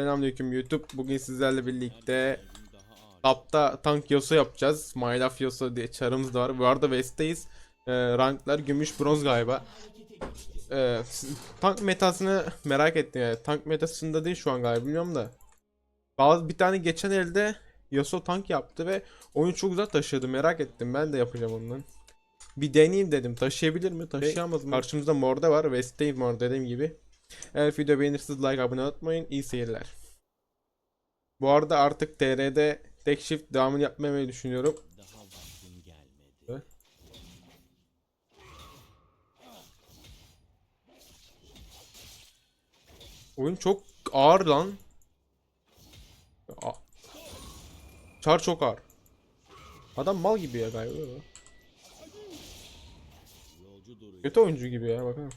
Selamünaleyküm YouTube. Bugün sizlerle birlikte Tapta tank Yosu yapacağız. My Love Yosu diye çarımız da var. Bu arada West'teyiz. Ee, ranklar gümüş bronz galiba. Siz- tank metasını merak ettim yani. Tank metasında değil şu an galiba bilmiyorum da. Bazı bir tane geçen elde Yasuo tank yaptı ve oyun çok güzel taşıyordu. Merak ettim. Ben de yapacağım ondan. Bir deneyeyim dedim. Taşıyabilir mi? Taşıyamaz mı? Karşımızda Morde var. West'teyiz Morde dediğim gibi. Eğer video beğenirseniz like abone unutmayın. İyi seyirler. Bu arada artık TR'de tek shift devamını yapmamayı düşünüyorum. Oyun çok ağır lan. Çar çok ağır. Adam mal gibi ya galiba. Kötü oyuncu gibi ya bakın.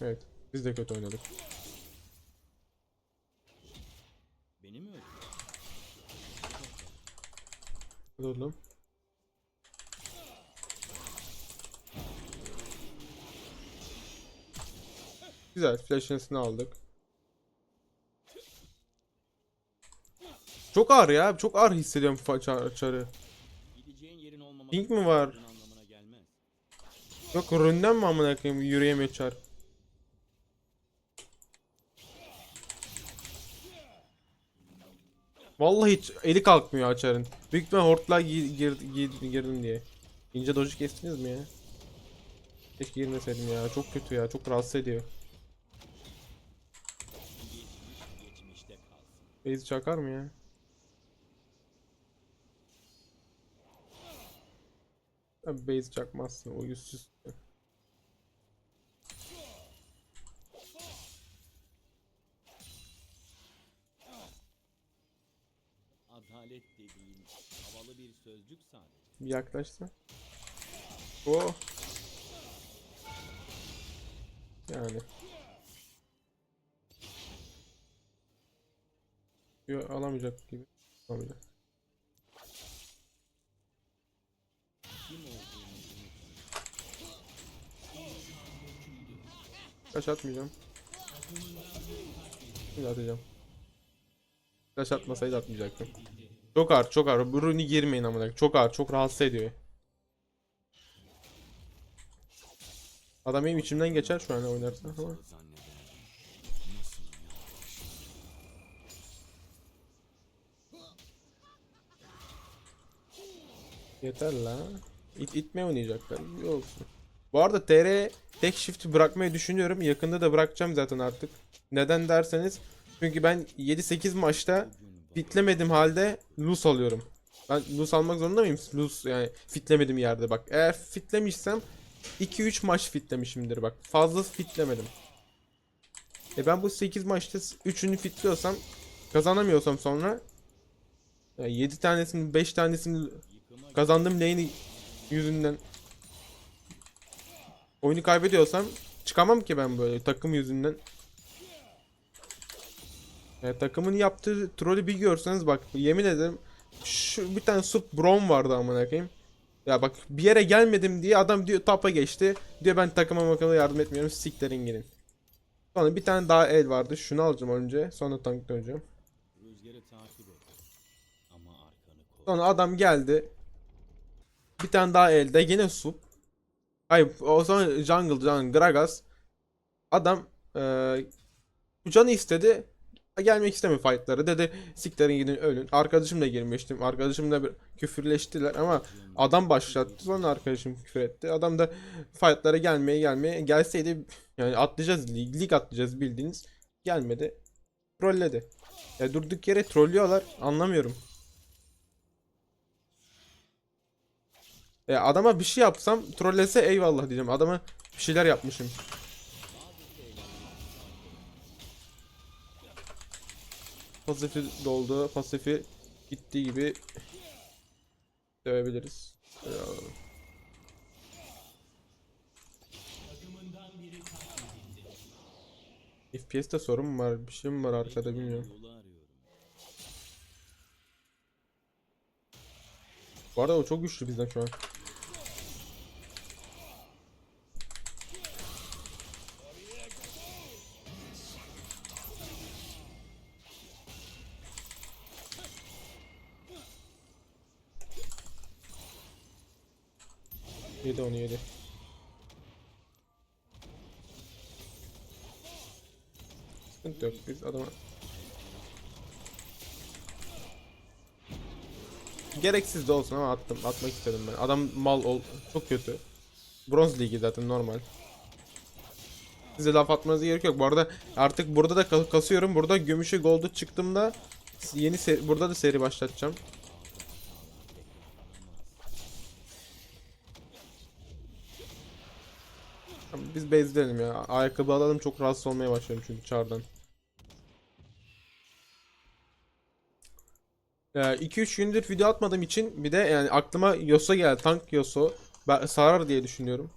Evet, biz de kötü oynadık. Beni mi öldürdün? Hadi oğlum. Güzel, flash'ını aldık. Çok ağır ya, çok ağır hissediyorum çar- çarı. Pink mi var? Yok ründen mi amına koyayım yürüyemiyor çar. Vallahi hiç eli kalkmıyor açarın. Büyük ihtimal hortla gi- gir, gir- girdim diye. İnce doji kestiniz mi ya? Keşke girmeseydim ya. Çok kötü ya. Çok rahatsız ediyor. Base çakar mı ya? Base çakmazsın. O yüzsüz. Adalet dediğin havalı bir sözcük sadece. Bir yaklaşsa. O. Yani. Yo, alamayacak gibi. Alamayacak. Taş atmayacağım. Şimdi atacağım. Taş atmasaydı atmayacaktım. Çok ağır, çok ağır. Bu runi girmeyin amına. Çok ağır, çok rahatsız ediyor. Adam benim içimden geçer şu an oynarsa ama. Yeter la. İt itme oynayacaklar. İyi olsun. Bu arada TR tek shift'i bırakmayı düşünüyorum. Yakında da bırakacağım zaten artık. Neden derseniz çünkü ben 7-8 maçta fitlemedim halde lose alıyorum. Ben lose almak zorunda mıyım? Lose yani fitlemedim yerde bak. Eğer fitlemişsem 2-3 maç fitlemişimdir bak. Fazla fitlemedim. E ben bu 8 maçta 3'ünü fitliyorsam kazanamıyorsam sonra 7 tanesini 5 tanesini kazandığım lane yüzünden oyunu kaybediyorsam çıkamam ki ben böyle takım yüzünden. Yani takımın yaptığı trolü bir görseniz bak yemin ederim şu bir tane sup brom vardı amına koyayım. Ya bak bir yere gelmedim diye adam diyor tapa geçti. Diyor ben takıma makama yardım etmiyorum siklerin gidin. Sonra bir tane daha el vardı. Şunu alacağım önce. Sonra tank döneceğim. Sonra adam geldi. Bir tane daha elde yine sup. Hayır o zaman jungle jungle Gragas. Adam eee canı istedi. Gelmek istemiyor fightlara. Dedi siklerin gidin ölün. Arkadaşımla girmiştim. Arkadaşımla bir küfürleştiler ama adam başlattı. Sonra arkadaşım küfür etti. Adam da fightlara gelmeye gelmeye gelseydi yani atlayacağız lig, lig atlayacağız bildiğiniz. Gelmedi. Trolledi. Ya durduk yere trollüyorlar. Anlamıyorum. E adama bir şey yapsam trollese eyvallah diyeceğim. Adama bir şeyler yapmışım. Pasifi doldu. Pasifi gittiği gibi dövebiliriz. Şöyle alalım. FPS'te sorun mu var? Bir şey mi var arkada bilmiyorum. Bu arada o çok güçlü bizden şu an. Yedi onu yedi. Sıkıntı yok biz adama Gereksiz de olsun ama attım. Atmak istedim ben. Adam mal ol çok kötü. Bronz ligi zaten normal. Size laf atmanıza gerek yok. Bu arada artık burada da ka- kasıyorum. Burada gümüşe gold'u çıktığımda yeni seri, burada da seri başlatacağım. Bezleyelim ya. Ayakkabı alalım çok rahatsız olmaya başladım çünkü çardan. 2-3 gündür video atmadığım için bir de yani aklıma Yoso geldi. Tank Yoso. Sarar diye düşünüyorum.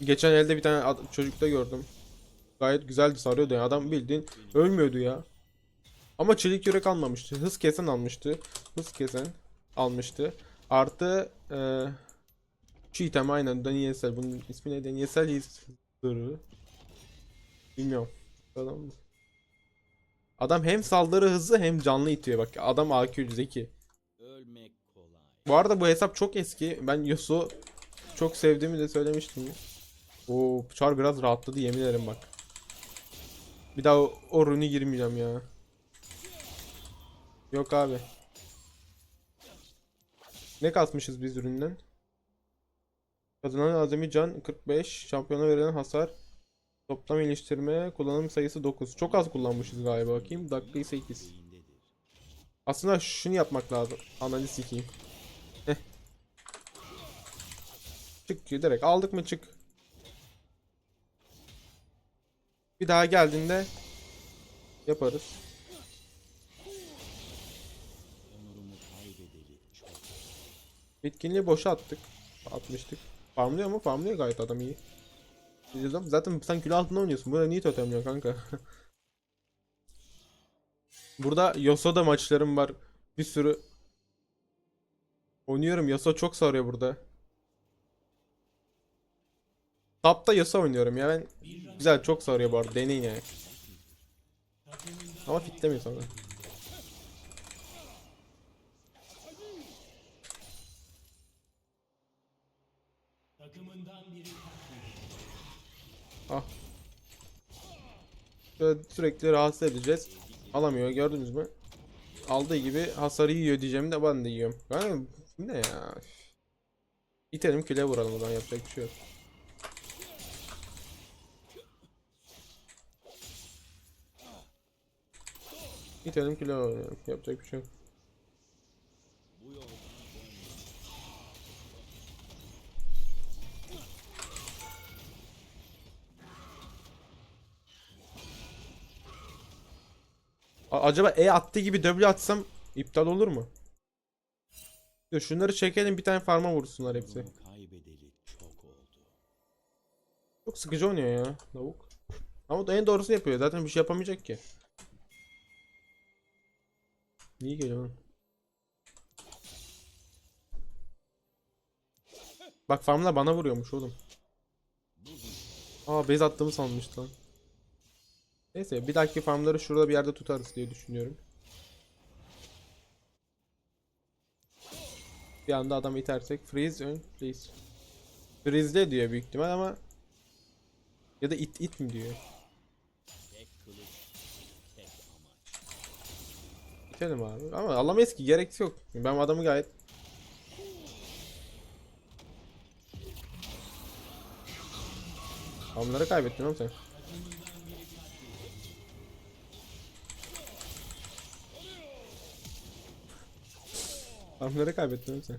Geçen elde bir tane çocukta gördüm. Gayet güzeldi sarıyordu yani. Adam bildiğin ölmüyordu ya. Ama çelik yürek almamıştı. Hız kesen almıştı. Hız kesen almıştı. Artı e, item aynen Danielsel. Bunun ismi ne? Danielsel hızları. Bilmiyorum. Adam mı? Adam hem saldırı hızı hem canlı itiyor bak. Adam AQ zeki. Ölmek kolay. Bu arada bu hesap çok eski. Ben Yasuo çok sevdiğimi de söylemiştim. O Char biraz rahatladı yemin ederim bak. Bir daha o, o rune'e girmeyeceğim ya. Yok abi. Ne kasmışız biz üründen? Kazanan azami can 45, şampiyona verilen hasar toplam iyileştirme kullanım sayısı 9. Çok az kullanmışız galiba bakayım. Dakikayı 8. Beyindedir. Aslında şunu yapmak lazım. Analiz sikeyim. Çık direkt. Aldık mı çık. Bir daha geldiğinde yaparız. Bitkinliği boşa attık. Atmıştık. Farmlıyor mu? Farmlıyor gayet adam iyi. Diyeceğim, Zaten sen kilo altında oynuyorsun. Burada niye totemliyor kanka? Burada Yoso'da maçlarım var. Bir sürü oynuyorum. Yoso çok sarıyor burada. Tapta Yoso oynuyorum ya ben. Güzel çok sarıyor bu arada. Deneyin yani. Ama fitlemiyor sonra. Ah. Şöyle sürekli rahatsız edeceğiz. Alamıyor gördünüz mü? Aldığı gibi hasarı yiyor diyeceğim de ben de yiyorum. Bu ne ya? İtelim kile vuralım o yapacak bir şey yok. İtelim kile vuralım. Yapacak bir şey yok. Acaba E attığı gibi W atsam iptal olur mu? Dur şunları çekelim bir tane farma vursunlar hepsi. çok sıkıcı oynuyor ya lavuk. Ama da en doğrusunu yapıyor. Zaten bir şey yapamayacak ki. İyi geliyor lan. Bak farmla bana vuruyormuş oğlum. Aa base attığımı sanmıştı lan. Neyse bir dahaki farmları şurada bir yerde tutarız diye düşünüyorum. Bir anda adam itersek freeze ön please. Freeze diyor büyük ihtimal ama ya da it it mi diyor? Tek kılıç, tek amaç. İtelim abi. Ama alamayız ki gerek yok. Ben adamı gayet Adamları kaybettin oğlum sen. Adamları kaybettin oğlum sen.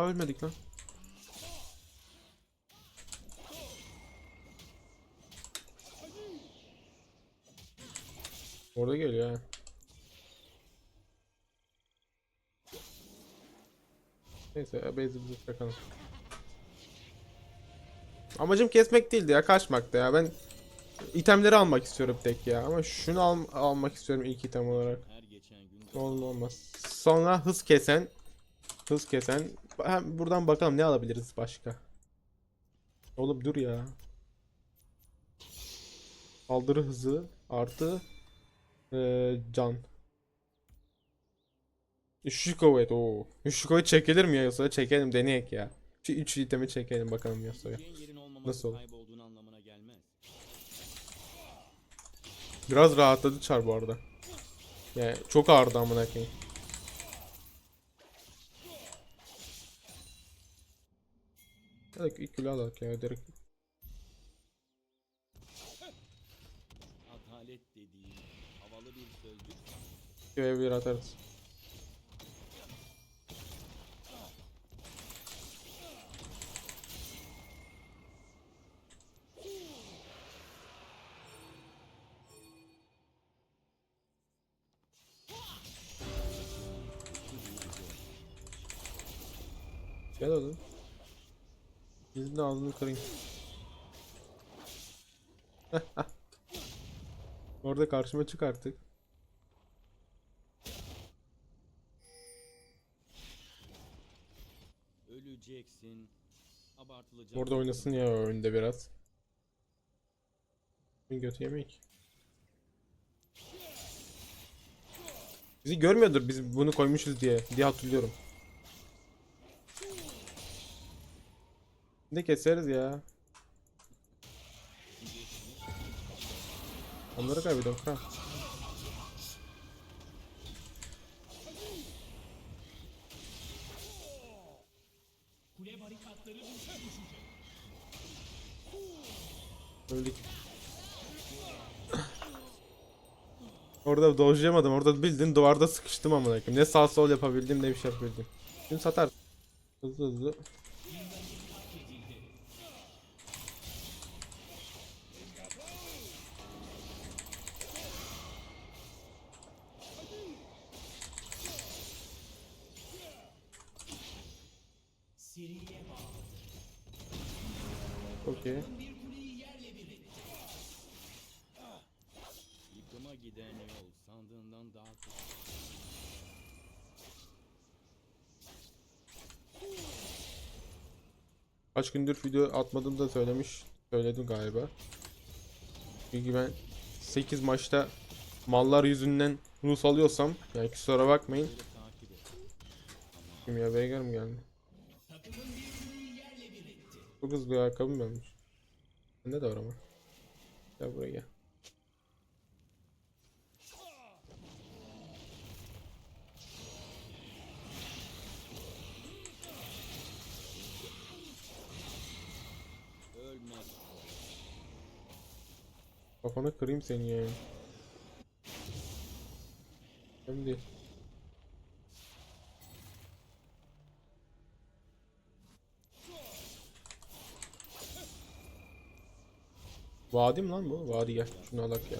Aa ölmedik lan. Orada geliyor ha. Neyse base'imizi bırakalım. Amacım kesmek değildi ya kaçmaktı ya ben itemleri almak istiyorum tek ya ama şunu al almak istiyorum ilk item olarak. Her geçen gün olmaz. Sonra hız kesen. Hız kesen. Hem buradan bakalım ne alabiliriz başka. Oğlum dur ya. Saldırı hızı artı eee, can. Üçlü kuvvet o. Üçlü kuvvet çekilir mi ya Yasuo'ya? Çekelim deneyek ya. Şu üç itemi çekelim bakalım Yasuo'ya. Nasıl olur? Biraz rahatladı çar bu arada. Yani çok ağırdı amına koyayım. İlk kilo alak ya direkt. Adalet dediğin havalı bir sözcük Köye bir atarız. Ağzını kırayım. Orada karşıma çık artık. öleceksin. Abartılacak. Orada oynasın ya önde biraz. Bir götü yemek. Bizi görmüyordur biz bunu koymuşuz diye diye hatırlıyorum. Ne keseriz ya. Onları kaybediyorum kral. Öldük. Orada dojlayamadım. Orada bildiğin duvarda sıkıştım amına. Ne sağ sol yapabildim ne bir şey yapabildim. Şimdi satar. Hızlı hızlı. Okey. Yıkıma giden yol sandığından daha kısa. Kaç gündür video atmadığımı da söylemiş. Söyledim galiba. Çünkü ben 8 maçta mallar yüzünden Rus alıyorsam yani kusura bakmayın. Böyle takip et. Kim ya Veigar mı geldi? Çok hızlı ayakkabım varmış. Bende de var ama. Gel buraya gel. Kafana kırayım seni ya. Hem değil. Vadi mi lan bu? Vadi gel. Şunu alak ya.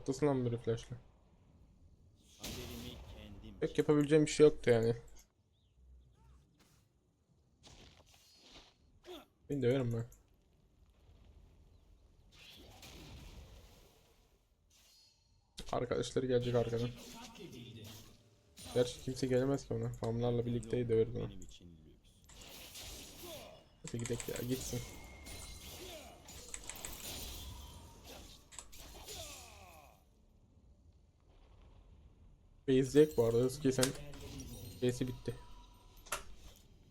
Atlasın lan flashla. Pek yapabileceğim bir şey yoktu yani. Beni döverim ben. Arkadaşları gelecek arkadan. Gerçi kimse gelemez ki ona. Famlarla birlikte döveriz onu. Bir gidelim ya gitsin. Bezecek bu arada hız kesen B'si bitti.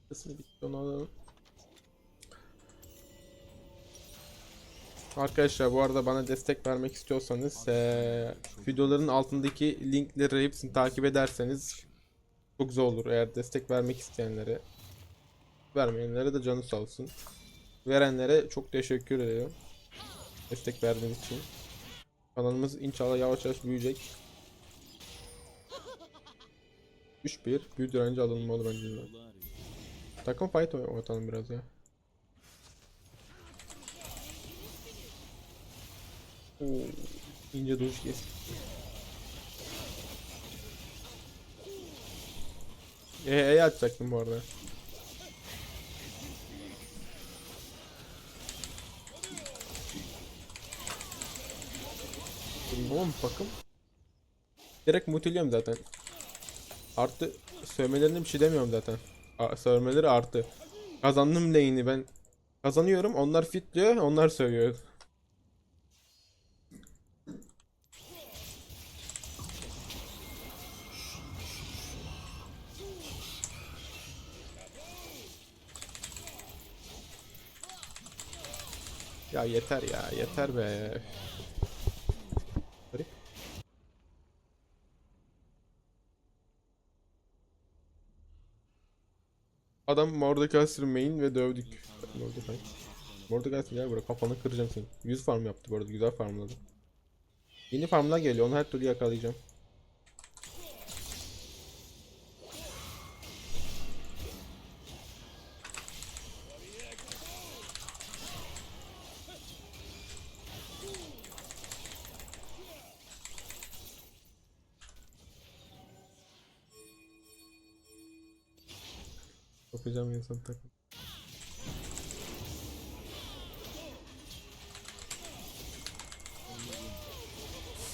Kısmı bitti onu alalım. Arkadaşlar bu arada bana destek vermek istiyorsanız eee, videoların altındaki linkleri hepsini takip ederseniz çok güzel olur eğer destek vermek isteyenlere vermeyenlere de canı sağ olsun. Verenlere çok teşekkür ederim. Destek verdiğiniz için. Kanalımız inşallah yavaş yavaş büyüyecek. 3-1 büyü direnci alınmalı bence. Takım fight oy- oynatalım biraz ya. Oo, ince duş kes. E, e atacaktım bu arada. Oğlum bakım. Direkt mutiliyorum zaten. Artı sövmelerine bir şey demiyorum zaten. A- sövmeleri artı. Kazandım lane'i ben. Kazanıyorum onlar fitliyor onlar sövüyor. Ya yeter ya yeter be. Adam Mordekaiser main ve dövdük. Mordekaiser. Mordekaiser gel buraya kafanı kıracağım seni. 100 farm yaptı bu arada güzel farmladı. Yeni farmlar geliyor onu her türlü yakalayacağım. Yapacağım insan takım.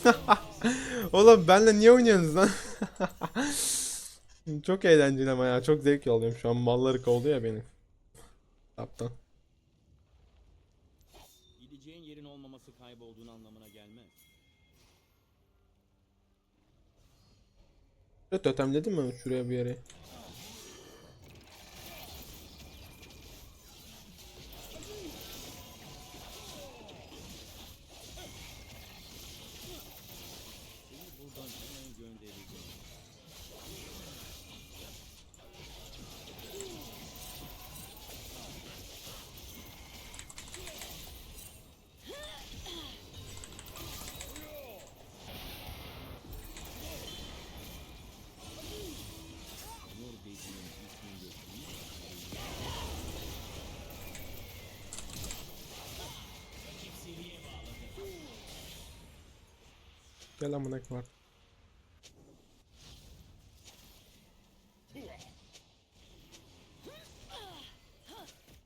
Oğlum benle niye oynuyorsunuz lan? çok eğlenceli ama ya. Çok zevk alıyorum şu an. Malları kovuluyor ya beni. Taptan. Gideceğin yerin olmaması kaybolduğun anlamına gelmez. Şöyle totemledim mi şuraya bir yere? Gel amına koyayım.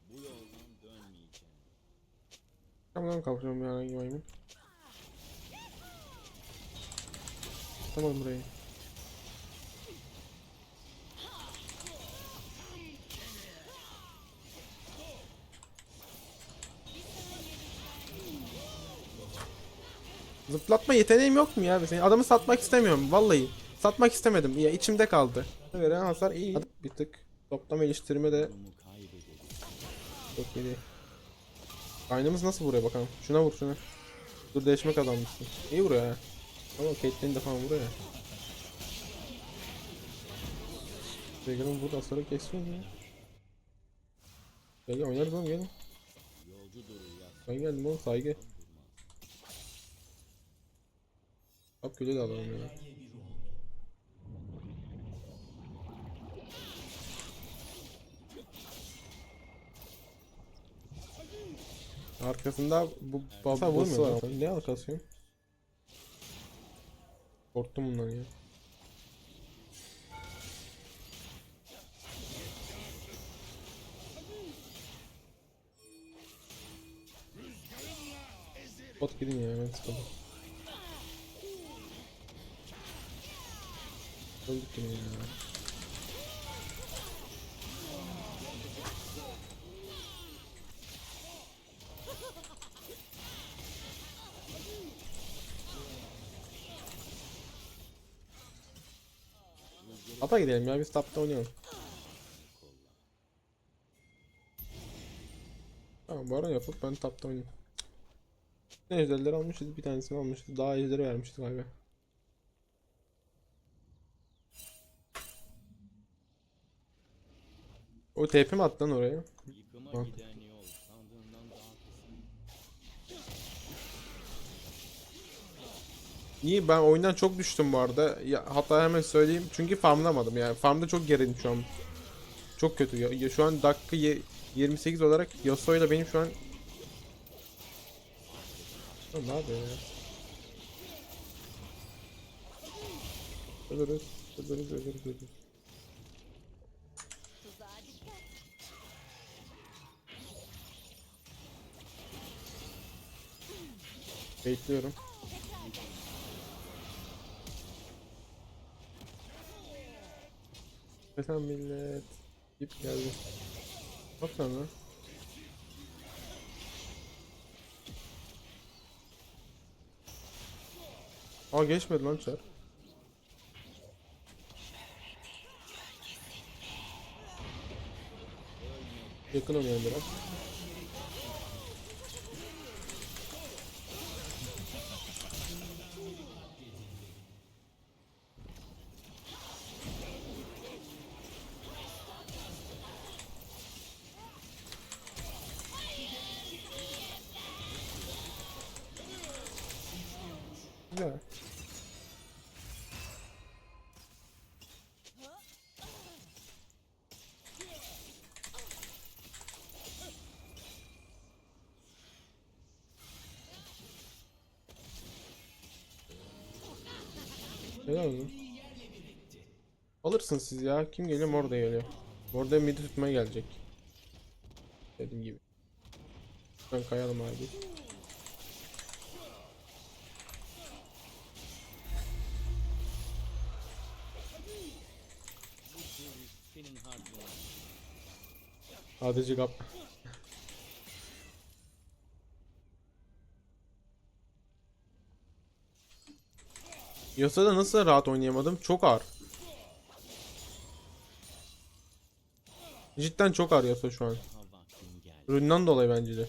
Bu yoldan dönmeyeceğim. Tamam kapıyorum ya hangi maymun? Tamam burayı. Zıplatma yeteneğim yok mu ya? Senin adamı satmak istemiyorum vallahi. Satmak istemedim. Ya içimde kaldı. Veren hasar iyi. Bir tık. Toplam geliştirme de çok iyi. Aynamız nasıl vuruyor bakalım. Şuna vur şuna. Dur değişme kazanmışsın. İyi vuruyor ha. Ama Caitlyn de falan vuruyor ya. Dragon'ın buradan sonra kesiyor ya. Gel oynarız oğlum gel. Yolcu duru yaz. Ben geldim oğlum saygı. Hop güle de alalım ya. Arkasında bu baba vurmuyor. lan. Ne arkası? Korktum bundan ya. Bot gidin ya ben sıkıldım. Öldük yine ya. Ata gidelim ya biz tapta oynayalım. Tamam baron yapıp ben tapta oynayayım. Ne ejderleri almışız bir tanesini almışız daha ejderi vermişiz galiba. O TP mi attı lan oraya? Bak. İyi ben oyundan çok düştüm bu arada. Ya, hatta hemen söyleyeyim çünkü farmlamadım yani. Farmda çok gerildim şu an. Çok kötü. Ya, ya şu an dakika ye- 28 olarak Yasuo ile benim şu an Lan ne yapıyor ya? Ölürüz. Ölürüz, ölürüz, ölürüz. Bekliyorum. Mesela millet. Gip geldi. Bak lan. Aa geçmedi lan çar. Yakın oynayalım biraz. Alırsın siz ya. Kim geliyor? Mor geliyor. Mor da midi tutmaya gelecek. Dediğim gibi. Ben kayalım abi. Adeci kap. Yasa'da nasıl rahat oynayamadım? Çok ağır. Cidden çok ağır Yasa şu an. Üründen dolayı bence de.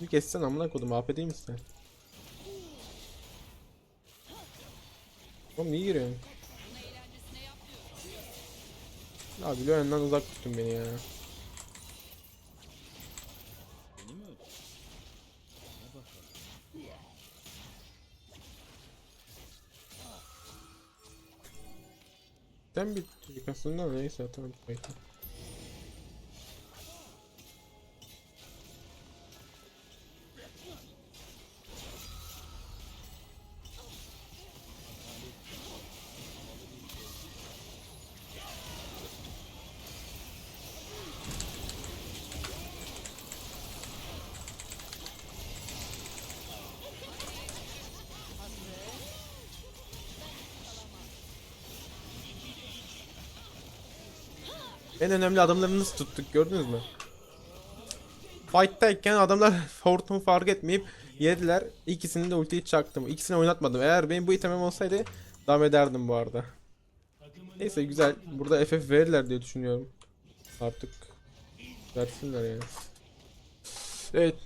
Bir kessen amına kodum AP değil misin? Oğlum niye giriyorsun? Ya Bloğen'den uzak tutun beni ya. Sen bir aslında neyse tamam bekle. En önemli adamları nasıl tuttuk gördünüz mü? Fight'tayken adamlar hortumu fark etmeyip yediler. İkisini de ultiyi çaktım. İkisini oynatmadım. Eğer benim bu itemim olsaydı devam ederdim bu arada. Neyse güzel. Burada FF verirler diye düşünüyorum. Artık versinler yani. Evet.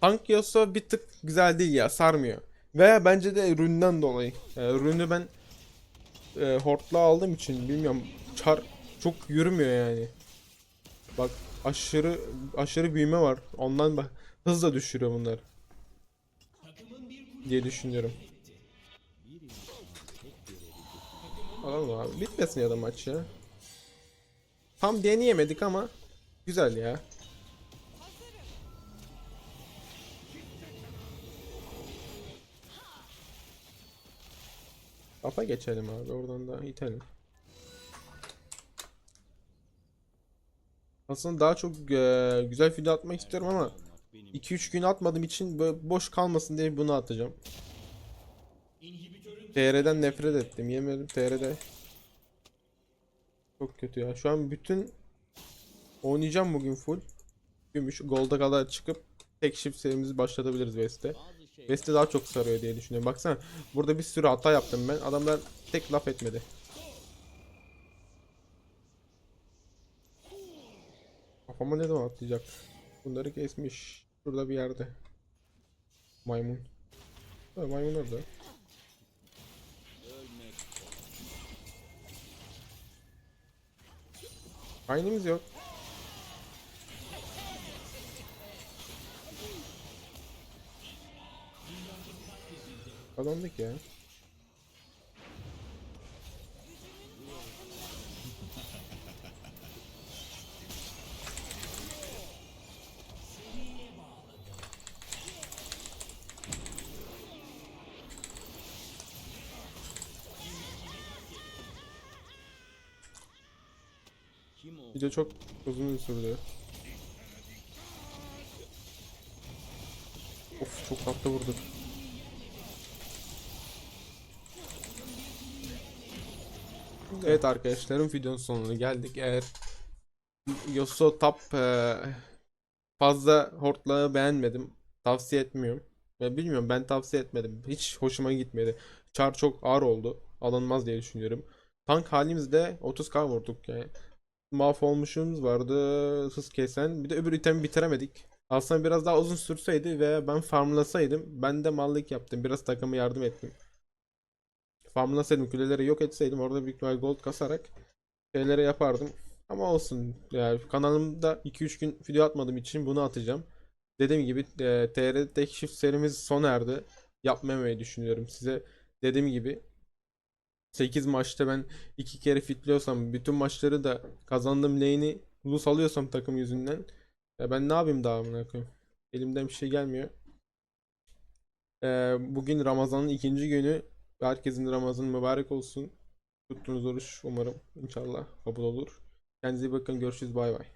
Tank Yasuo bir tık güzel değil ya sarmıyor. Veya bence de üründen dolayı. Yani ürünü ben e, hortla aldığım için bilmiyorum çar çok yürümüyor yani. Bak aşırı aşırı büyüme var. Ondan bak hızla düşürüyor bunlar. diye düşünüyorum. Alalım abi. Bitmesin ya da maç ya. Tam deneyemedik ama güzel ya. Kafa geçelim abi oradan da itelim. Aslında daha çok e, güzel video atmak istiyorum ama Olmak benim 2-3 gün atmadığım için boş kalmasın diye bunu atacağım. TR'den nefret ettim. Yemedim TR'de. Çok kötü ya. Şu an bütün oynayacağım bugün full. Gümüş Gold'a kadar çıkıp tek shift serimizi başlatabiliriz West'te. Bazı şey daha çok sarıyor diye düşünüyorum. Baksana burada bir sürü hata yaptım ben. Adamlar tek laf etmedi. Kafama ne zaman atlayacak? Bunları kesmiş. Şurada bir yerde. Maymun. Ha, maymun orada. Aynımız yok. Kazandık ya. Video çok uzun sürdü. Of çok tatlı vurduk. Evet arkadaşlarım videonun sonuna geldik. Eğer Yasuo top eee, fazla hortlağı beğenmedim. Tavsiye etmiyorum. Ya bilmiyorum ben tavsiye etmedim. Hiç hoşuma gitmedi. Char çok ağır oldu. Alınmaz diye düşünüyorum. Tank halimizde 30k vurduk yani mahvolmuşumuz vardı hız kesen. Bir de öbür itemi bitiremedik. Aslında biraz daha uzun sürseydi ve ben farmlasaydım ben de mallık yaptım. Biraz takıma yardım ettim. Farmlasaydım kuleleri yok etseydim orada büyük ihtimal gold kasarak şeyleri yapardım. Ama olsun yani kanalımda 2-3 gün video atmadığım için bunu atacağım. Dediğim gibi e, TR tek shift serimiz sona erdi. Yapmamayı düşünüyorum size. Dediğim gibi 8 maçta ben iki kere fitliyorsam bütün maçları da kazandığım lane'i lose alıyorsam takım yüzünden ya ben ne yapayım daha amına? Elimden bir şey gelmiyor. Ee, bugün Ramazan'ın ikinci günü. Herkesin Ramazanı mübarek olsun. Tuttuğunuz oruç umarım inşallah kabul olur. Kendinize iyi bakın. Görüşürüz. Bay bay.